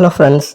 Hello friends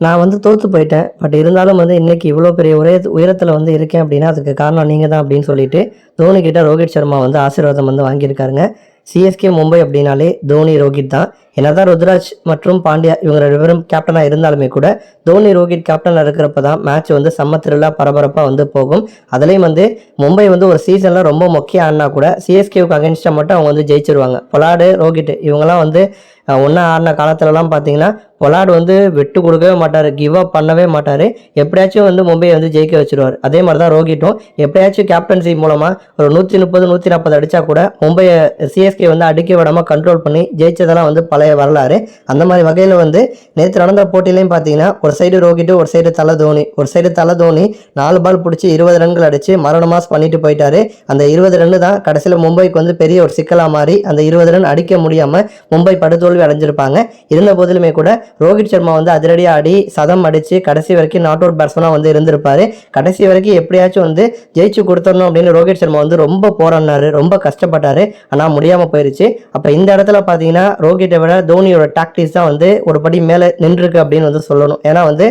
நான் வந்து தோற்று போயிட்டேன். பட் இருந்தாலும் வந்து இன்றைக்கி இவ்வளோ பெரிய உயர உயரத்தில் வந்து இருக்கேன் அப்படின்னா அதுக்கு காரணம் நீங்கள் தான் அப்படின்னு சொல்லிட்டு தோனி கிட்ட ரோஹித் சர்மா வந்து ஆசீர்வாதம் வந்து வாங்கியிருக்காருங்க. சிஎஸ்கே மும்பை அப்படின்னாலே தோனி ரோஹித் தான். என்னதான் ருத்ராஜ் மற்றும் பாண்டியா இவங்க ரெண்டு பேரும் கேப்டனாக இருந்தாலுமே கூட தோனி ரோஹித் கேப்டனாக இருக்கிறப்ப தான் மேட்ச் வந்து செம்ம திருவிழா பரபரப்பாக வந்து போகும். அதுலேயும் வந்து மும்பை வந்து ஒரு சீசனில் ரொம்ப முக்கியம் ஆனால் கூட சிஎஸ்கேவுக்கு அகேன்ஸ்டாக மட்டும் அவங்க வந்து ஜெயிச்சிருவாங்க. பொலாடு ரோஹித் இவங்கெல்லாம் வந்து ஒன்றா ஆடின காலத்துலலாம் பார்த்தீங்கன்னா பொலாடு வந்து விட்டு கொடுக்கவே மாட்டார் கிவ் அப் பண்ணவே மாட்டார். எப்படியாச்சும் வந்து மும்பையை வந்து ஜெயிக்க வச்சுருவார். அதே மாதிரி தான் ரோகிட்டும். எப்படியாச்சும் கேப்டன்சி மூலமாக ஒரு நூற்றி முப்பது நூற்றி நாற்பது அடித்தா கூட மும்பையை சிஎஸ்கே வந்து அடிக்க விடாமல் கண்ட்ரோல் பண்ணி ஜெயிச்சதெல்லாம் வந்து பழைய வரலாறு. அந்த மாதிரி வகையில் வந்து நேற்று நடந்த போட்டியிலையும் பார்த்தீங்கன்னா ஒரு சைடு ரோகிட்டு ஒரு சைடு தலை தோனி. ஒரு சைடு தலை தோனி நாலு பால் பிடிச்சி இருபது ரன்கள் அடித்து மரண மாஸ் பண்ணிட்டு போயிட்டாரு. அந்த இருபது ரன்னு தான் கடைசியில் மும்பைக்கு வந்து பெரிய ஒரு சிக்கலாக மாறி அந்த இருபது ரன் அடிக்க முடியாமல் மும்பை படுதோல்வி தோல்வி அடைஞ்சிருப்பாங்க. இருந்த போதிலுமே கூட ரோஹித் சர்மா வந்து அதிரடி ஆடி சதம் அடித்து கடைசி வரைக்கும் நாட் அவுட் பேட்ஸ்மனாக வந்து இருந்திருப்பார். கடைசி வரைக்கும் எப்படியாச்சும் வந்து ஜெயிச்சு கொடுத்துடணும் அப்படின்னு ரோஹித் சர்மா வந்து ரொம்ப போராடினார் ரொம்ப கஷ்டப்பட்டார். ஆனால் முடியாமல் போயிருச்சு. அப்போ இந்த இடத்துல பார்த்தீங்கன்னா ரோஹிட்டை விட தோனியோட டாக்டிக்ஸ் தான் வந்து ஒரு படி மேலே நின்றுருக்கு அப்படின்னு வந்து சொல்லணும். ஏன்னா வந்து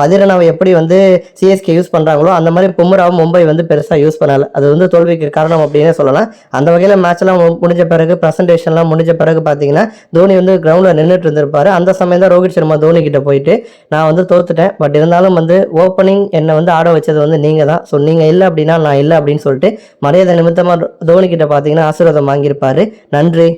பதிரனாவை எப்படி வந்து சிஎஸ்கே யூஸ் பண்ணுறாங்களோ அந்த மாதிரி பும்ராவை மும்பை வந்து பெருசாக யூஸ் பண்ணல. அது வந்து தோல்விக்கு காரணம் அப்படின்னே சொல்லலாம். அந்த வகையில் மேட்ச்லாம் முடிஞ்ச பிறகு ப்ரெசன்டேஷன்லாம் முடிஞ்ச பிறகு பார்த்தீங்கன்னா தோனி வந்து கிரவுண்டில் நின்றுட்டு இருந்திருப்பாரு அந்த சமயம் தான் ரோஹித் சர்மா தோனி கிட்ட போயிட்டு நான் வந்து தோத்துட்டேன். பட் இருந்தாலும் வந்து ஓப்பனிங் என்னை வந்து ஆட வச்சது வந்து நீங்கள் தான். ஸோ நீங்கள் இல்லை அப்படின்னா நான் இல்லை அப்படின்னு சொல்லிட்டு மரியாதை நிமித்தமாக தோனி கிட்ட பார்த்தீங்கன்னா ஆசீர்வாதம் வாங்கியிருப்பாரு. நன்றி.